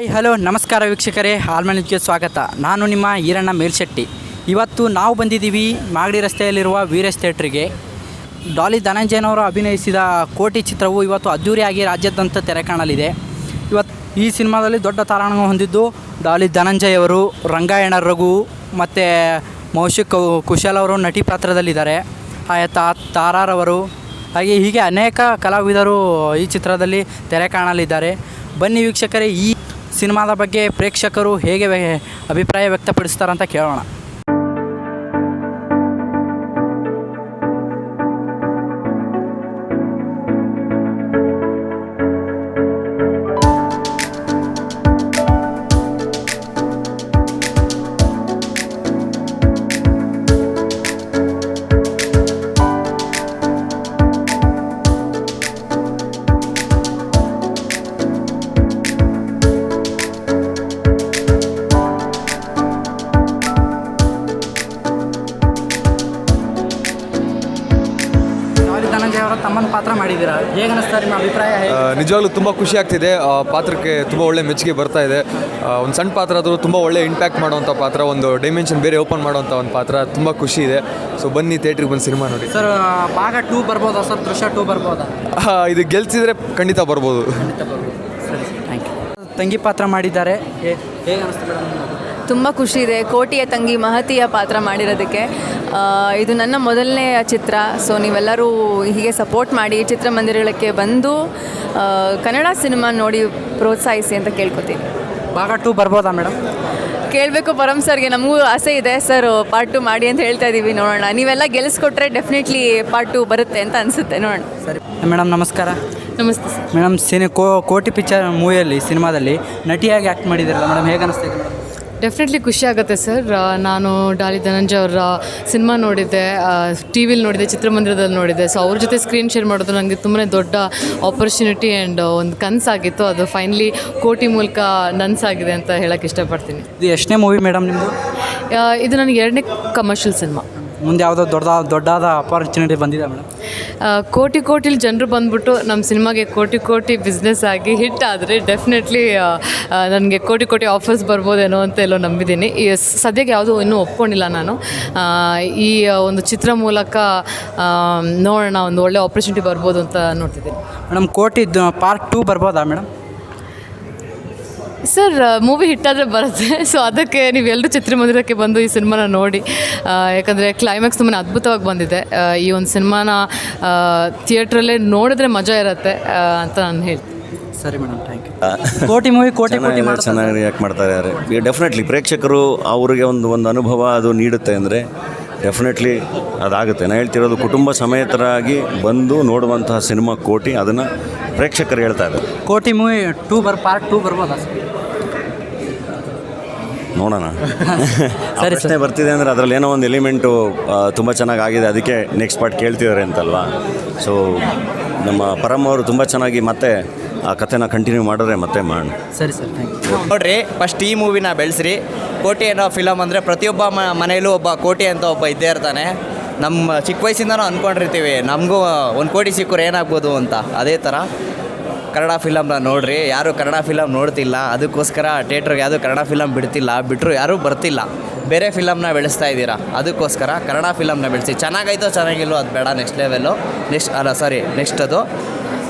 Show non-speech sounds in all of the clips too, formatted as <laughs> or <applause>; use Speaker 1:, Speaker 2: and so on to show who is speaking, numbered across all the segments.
Speaker 1: Hi, hello, ನಮಸ್ಕಾರ ವೀಕ್ಷಕರೇ ಆಲ್ಮನಿಗೆ ಸ್ವಾಗತ. ನಾನು ನಿಮ್ಮ ಈರಣ್ಣ ಮೇಲ್ಶೆಟ್ಟಿ. ಇವತ್ತು ನಾವು ಬಂದಿದ್ದೀವಿ ಮಾಗಡಿ ರಸ್ತೆಯಲ್ಲಿರುವ ವೀರೇಶ್ ಥಿಯೇಟ್ರಿಗೆ. ಡಾಲಿ ಧನಂಜಯನವರು ಅಭಿನಯಿಸಿದ ಕೋಟಿ ಚಿತ್ರವು ಇವತ್ತು ಅದ್ದೂರಿಯಾಗಿ ರಾಜ್ಯಾದ್ಯಂತ ತೆರೆ ಕಾಣಲಿದೆ. ಇವತ್ತು ಈ ಸಿನಿಮಾದಲ್ಲಿ ದೊಡ್ಡ ತಾರಾಣ ಹೊಂದಿದ್ದು ಡಾಲಿ ಧನಂಜಯ್ ಅವರು, ರಂಗಾಯಣ ರಘು ಮತ್ತು ಮೌಶಿಕ್ ಕುಶಲ್ ಅವರು ನಟಿ ಪಾತ್ರದಲ್ಲಿದ್ದಾರೆ. ಹಾಗೆ ತಾರಾರವರು ಹಾಗೆ ಹೀಗೆ ಅನೇಕ ಕಲಾವಿದರು ಈ ಚಿತ್ರದಲ್ಲಿ ತೆರೆ ಕಾಣಲಿದ್ದಾರೆ. ಬನ್ನಿ ವೀಕ್ಷಕರೇ, ಈ ಸಿನಿಮಾದ ಬಗ್ಗೆ ಪ್ರೇಕ್ಷಕರು ಹೇಗೆ ಅಭಿಪ್ರಾಯ ವ್ಯಕ್ತಪಡಿಸ್ತಾರಂತ ಕೇಳೋಣ. ಅವರ ತಮ್ಮನ ಪಾತ್ರ ಮಾಡಿದ್ದೀರಾ? ಹೇಗೆ ಅನಿಸ್ತಾರೆ ನಿಮ್ಮ ಅಭಿಪ್ರಾಯ?
Speaker 2: ನಿಜವಾಗ್ಲೂ ತುಂಬ ಖುಷಿ ಆಗ್ತಿದೆ. ಆ ಪಾತ್ರಕ್ಕೆ ತುಂಬ ಒಳ್ಳೆ ಮೆಚ್ಚುಗೆ ಬರ್ತಾ ಇದೆ. ಒಂದು ಸಣ್ಣ ಪಾತ್ರ ಆದರೂ ತುಂಬ ಒಳ್ಳೆ ಇಂಪ್ಯಾಕ್ಟ್ ಮಾಡುವಂಥ ಪಾತ್ರ ಒಂದು ಡೈಮೆನ್ಷನ್ ಬೇರೆ ಓಪನ್ ಮಾಡುವಂಥ ಒಂದು ಪಾತ್ರ ತುಂಬ ಖುಷಿ ಇದೆ. ಸೊ ಬನ್ನಿ ಥಿಯೇಟ್ರಿಗೆ ಬಂದು ಸಿನಿಮಾ ನೋಡಿ.
Speaker 1: ಸರ್ ಭಾಗ ಟೂ ಬರ್ಬೋದಾ ಸರ್ ದೃಶ್ಯ ಟೂ ಬರ್ಬೋದಾ?
Speaker 2: ಆ, ಇದು ಗೆಲ್ಸಿದ್ರೆ ಖಂಡಿತ ಬರ್ಬೋದು.
Speaker 1: ಖಂಡಿತ ಬರ್ಬೋದು. ಸರಿ ಸರ್ ಥ್ಯಾಂಕ್ ಯು ತಂಗಿ ಪಾತ್ರ ಮಾಡಿದ್ದಾರೆ. ಹೇಗೆ ಅನಿಸ್ತು ಮೇಡಮ್ ನಿಮಗೆ?
Speaker 3: ತುಂಬ ಖುಷಿ ಇದೆ. ಕೋಟಿಯ ತಂಗಿ ಮಹತಿಯ ಪಾತ್ರ ಮಾಡಿರೋದಕ್ಕೆ. ಇದು ನನ್ನ ಮೊದಲನೆಯ ಚಿತ್ರ. ಸೊ ನೀವೆಲ್ಲರೂ ಹೀಗೆ ಸಪೋರ್ಟ್ ಮಾಡಿ ಚಿತ್ರಮಂದಿರಗಳಿಗೆ ಬಂದು ಕನ್ನಡ ಸಿನಿಮಾ ನೋಡಿ ಪ್ರೋತ್ಸಾಹಿಸಿ ಅಂತ ಕೇಳ್ಕೊತೀನಿ.
Speaker 1: ಭಾಗ ಟೂ ಬರ್ಬೋದಾ ಮೇಡಮ್
Speaker 3: ಕೇಳಬೇಕು ಪರಂ ಸರ್ಗೆ. ನಮಗೂ ಆಸೆ ಇದೆ. ಸರ್ ಪಾರ್ಟ್ ಟು ಮಾಡಿ ಅಂತ ಹೇಳ್ತಾ ಇದ್ದೀವಿ ನೋಡೋಣ. ನೀವೆಲ್ಲ ಗೆಲ್ಲಿಸ್ಕೊಟ್ರೆ ಡೆಫಿನೆಟ್ಲಿ ಪಾರ್ಟ್ ಟು ಬರುತ್ತೆ ಅಂತ ಅನಿಸುತ್ತೆ. ನೋಡೋಣ.
Speaker 1: ಸರಿ. ಮೇಡಮ್ ನಮಸ್ಕಾರ.
Speaker 3: ನಮಸ್ತೆ ಸರ್
Speaker 1: ಮೇಡಮ್ ಸಿನಿ ಕೋ ಕೋಟಿ ಪಿಕ್ಚರ್ ಮೂವಿಯಲ್ಲಿ ಸಿನಿಮಾದಲ್ಲಿ ನಟಿಯಾಗಿ ಆ್ಯಕ್ಟ್ ಮಾಡಿದ್ದೀರಲ್ಲ ಮೇಡಮ್ ಹೇಗೆ ಅನಿಸ್ತಾ ಇದೆ
Speaker 4: ಡೆಫಿನೆಟ್ಲಿ ಖುಷಿ ಆಗುತ್ತೆ ಸರ್ ನಾನು ಡಾಲಿ ಧನಂಜಯ ಅವರ ಸಿನಿಮಾ ನೋಡಿದ್ದೆ ಟಿ ವಿಲಿ ನೋಡಿದೆ ಚಿತ್ರಮಂದಿರದಲ್ಲಿ ನೋಡಿದೆ ಸೊ ಅವ್ರ ಜೊತೆ ಸ್ಕ್ರೀನ್ ಶೇರ್ ಮಾಡೋದು ನನಗೆ ತುಂಬಾ ದೊಡ್ಡ ಆಪರ್ಚುನಿಟಿ ಆ್ಯಂಡ್ ಒಂದು ಕನಸಾಗಿತ್ತು. ಅದು ಫೈನಲಿ ಕೋಟಿ ಮೂಲಕ ನನಸಾಗಿದೆ ಅಂತ ಹೇಳಕ್ಕೆ ಇಷ್ಟಪಡ್ತೀನಿ.
Speaker 1: ಇದು ಎಷ್ಟನೇ ಮೂವಿ ಮೇಡಮ್ ನಿಮ್ಮದು
Speaker 4: ಇದು ನನಗೆ ಎರಡನೇ ಕಮರ್ಷಿಯಲ್ ಸಿನಿಮಾ
Speaker 1: ಮುಂದೆ ಯಾವುದೋ ದೊಡ್ಡ ದೊಡ್ಡಾದ ಅಪಾರ್ಚುನಿಟಿ ಬಂದಿದೆ ಮೇಡಮ್.
Speaker 4: ಕೋಟಿ ಕೋಟಿಲಿ ಜನರು ಬಂದ್ಬಿಟ್ಟು ನಮ್ಮ ಸಿನಿಮಾಗೆ ಕೋಟಿ ಕೋಟಿ ಬಿಸ್ನೆಸ್ ಆಗಿ ಹಿಟ್ ಆದರೆ ಡೆಫಿನೆಟ್ಲಿ ನನಗೆ ಕೋಟಿ ಕೋಟಿ ಆಫರ್ಸ್ ಬರ್ಬೋದೇನೋ ಅಂತ ಎಲ್ಲೋ ನಂಬಿದ್ದೀನಿ. ಈ ಸದ್ಯಕ್ಕೆ ಯಾವುದೂ ಇನ್ನೂ ಒಪ್ಕೊಂಡಿಲ್ಲ ನಾನು. ಈ ಒಂದು ಚಿತ್ರ ಮೂಲಕ ನೋಡೋಣ ಒಂದು ಒಳ್ಳೆ ಆಪರ್ಚುನಿಟಿ ಬರ್ಬೋದು ಅಂತ ನೋಡ್ತಿದ್ದೀನಿ.
Speaker 1: ಮೇಡಮ್ ಕೋಟಿ ಪಾರ್ಟ್ ಟೂ ಬರ್ಬೋದಾ ಮೇಡಮ್?
Speaker 4: ಸರ್ ಮೂವಿ ಹಿಟ್ಟಾದರೆ ಬರುತ್ತೆ. ಸೊ ಅದಕ್ಕೆ ನೀವೆಲ್ಲರೂ ಚಿತ್ರಮಂದಿರಕ್ಕೆ ಬಂದು ಈ ಸಿನಿಮಾನ ನೋಡಿ. ಯಾಕಂದರೆ ಕ್ಲೈಮ್ಯಾಕ್ಸ್ ತುಂಬಾ ಅದ್ಭುತವಾಗಿ ಬಂದಿದೆ. ಈ ಒಂದು ಸಿನಿಮಾನ ಥಿಯೇಟ್ರಲ್ಲೇ ನೋಡಿದ್ರೆ ಮಜಾ ಇರುತ್ತೆ ಅಂತ ನಾನು ಹೇಳ್ತೀನಿ.
Speaker 1: ಸರಿ madam thank you Kotee movie Kotee Kotee
Speaker 5: ಚೆನ್ನಾಗಿ ರಿಯಾಕ್ಟ್ ಮಾಡ್ತಾರೆ ಯಾರು. ಡೆಫಿನೆಟ್ಲಿ ಪ್ರೇಕ್ಷಕರು ಅವರಿಗೆ ಒಂದು ಒಂದು ಅನುಭವ ಅದು ನೀಡುತ್ತೆ ಅಂದರೆ ಡೆಫಿನೆಟ್ಲಿ ಅದಾಗುತ್ತೆ. ನಾನು ಹೇಳ್ತಿರೋದು ಕುಟುಂಬ ಸಮೇತರಾಗಿ ಬಂದು ನೋಡುವಂತಹ ಸಿನಿಮಾ ಕೋಟಿ ಅದನ್ನು ಪ್ರೇಕ್ಷಕರು ಹೇಳ್ತಾ ಇದ್ದಾರೆ.
Speaker 1: ಕೋಟಿ ಮೂವಿ ಟೂ ಬರ್ ಪಾರ್ಟ್ ಟೂ ಬರ್ಬೋದಾ?
Speaker 5: ನೋಡೋಣ. <laughs> ಪ್ರಶ್ನೆ ಬರ್ತಿದೆ ಅಂದರೆ ಅದರಲ್ಲಿ ಏನೋ ಒಂದು ಎಲಿಮೆಂಟು ತುಂಬ ಚೆನ್ನಾಗಿ ಆಗಿದೆ. ಅದಕ್ಕೆ ನೆಕ್ಸ್ಟ್ ಪಾರ್ಟ್ ಕೇಳ್ತಿದ್ದಾರೆ ಅಂತಲ್ವಾ? ಸೊ ನಮ್ಮ ಪರಮ್ ಅವರು ತುಂಬ ಚೆನ್ನಾಗಿ ಮತ್ತೆ ಆ ಕಥೆನ ಕಂಟಿನ್ಯೂ ಮಾಡಿದ್ರೆ ಮತ್ತೆ ಮಾಡೋಣ.
Speaker 1: ಸರಿ ಸರ್ ಥ್ಯಾಂಕ್ ಯು
Speaker 6: ನೋಡ್ರಿ ಫಸ್ಟ್ ಈ ಮೂವಿನ ಬೆಳೆಸ್ರಿ. ಕೋಟಿ ಅನ್ನೋ ಫಿಲಮ್ ಅಂದರೆ ಪ್ರತಿಯೊಬ್ಬ ಮ ಮನೆಯಲ್ಲೂ ಒಬ್ಬ ಕೋಟಿ ಅಂತ ಒಬ್ಬ ಇದ್ದೇ ಇರ್ತಾನೆ. ನಮ್ಮ ಚಿಕ್ಕ ವಯಸ್ಸಿಂದನೂ ಅಂದ್ಕೊಂಡಿರ್ತೀವಿ ನಮಗೂ ಒಂದು ಕೋಟಿ ಸಿಕ್ಕರೆ ಏನಾಗ್ಬೋದು ಅಂತ. ಅದೇ ಥರ ಕನ್ನಡ ಫಿಲಮ್ನ ನೋಡ್ರಿ ಯಾರು ಕನ್ನಡ ಫಿಲಮ್ ನೋಡ್ತಿಲ್ಲ. ಅದಕ್ಕೋಸ್ಕರ ಥಿಯೇಟ್ರಿಗೆ ಯಾವುದು ಕನ್ನಡ ಫಿಲಮ್ ಬಿಡ್ತಿಲ್ಲ ಬಿಟ್ಟರು ಯಾರೂ ಬರ್ತಿಲ್ಲ. ಬೇರೆ ಫಿಲಮ್ನ ಬೆಳೆಸ್ತಾ ಇದ್ದೀರಾ ಅದಕ್ಕೋಸ್ಕರ ಕನ್ನಡ ಫಿಲಮ್ನ ಬೆಳೆಸಿ. ಚೆನ್ನಾಗಾಯ್ತೋ ಚೆನ್ನಾಗಿಲ್ಲೋ ಅದು ಬೇಡ ನೆಕ್ಸ್ಟ್ ಲೆವೆಲ್ಲು ನೆಕ್ಸ್ಟ್ ಅಲ್ಲ ಸಾರಿ ನೆಕ್ಸ್ಟ್ ಅದು.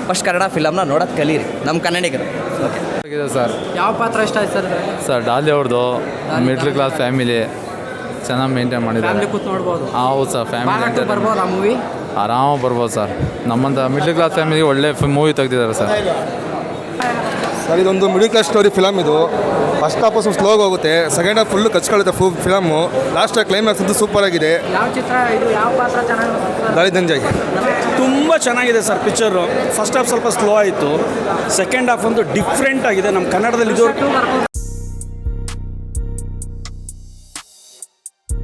Speaker 6: ಫಸ್ಟ್ ಕನ್ನಡ ಫಿಲಮ್ನ ನೋಡೋದು ಕಲೀರಿ ನಮ್ಮ ಕನ್ನಡಿಗರು. Okay
Speaker 7: sir?
Speaker 1: ಯಾವ ಪಾತ್ರ ಇಷ್ಟ ಆಯ್ತು ಸರ್?
Speaker 7: ಸರ್ ಡಾಲಿ ಅವ್ರದ್ದು ಮಿಡ್ಲ್ ಕ್ಲಾಸ್ ಫ್ಯಾಮಿಲಿ ಚೆನ್ನಾಗಿ ಮೇಂಟೈನ್ ಮಾಡಿದ್ದಾರೆ.
Speaker 1: ಫ್ಯಾಮಿಲಿ ಕೂತ್ ನೋಡ್ಬೋದು.
Speaker 7: ಹಾಂ ಹೌದು ಸರ್ ಫ್ಯಾಮಿಲಿ
Speaker 1: ಬರ್ಬೋದು ಆ ಮೂವಿ
Speaker 7: ಆರಾಮಾಗಿ ಬರ್ಬೋದು ಸರ್. ನಮ್ಮಂಥ ಮಿಡ್ಲ್ ಕ್ಲಾಸ್ ಫ್ಯಾಮಿಲಿಗೆ ಒಳ್ಳೆ ಮೂವಿ ತೆಗ್ದಿದ್ದಾರೆ ಸರ್.
Speaker 8: ಸರ್ ಇದೊಂದು ಮಿಡ್ಲ್ ಕ್ಲಾಸ್ ಸ್ಟೋರಿ ಫಿಲಮ್ ಇದು. ಫಸ್ಟ್ ಹಾಫ್ ಸ್ವಲ್ಪ ಸ್ಲೋಗ್ ಹೋಗುತ್ತೆ. ಸೆಕೆಂಡ್ ಹಾಫ್ ಫುಲ್ ಕಚ್ಕೊಳ್ಳುತ್ತೆ ಫುಲ್ ಫಿಲಮು ಲಾಸ್ಟ್ ಕ್ಲೈಮ್ಯಾಕ್ಸ್ ಅಂತೂ ಸೂಪರ್ ಆಗಿದೆ.
Speaker 1: ಯಾವ ಚಿತ್ರ ಇದು ಯಾವ ಪಾತ್ರ ಚೆನ್ನಾಗಿ
Speaker 8: ಗಾಳಿ ದಂಜಯ್.
Speaker 9: ತುಂಬ ಚೆನ್ನಾಗಿದೆ ಸರ್ ಪಿಕ್ಚರು. ಫಸ್ಟ್ ಹಾಫ್ ಸ್ವಲ್ಪ ಸ್ಲೋ ಆಯಿತು. ಸೆಕೆಂಡ್ ಹಾಫ್ ಒಂದು ಡಿಫ್ರೆಂಟ್ ಆಗಿದೆ. ನಮ್ಮ ಕನ್ನಡದಲ್ಲಿ ಇದು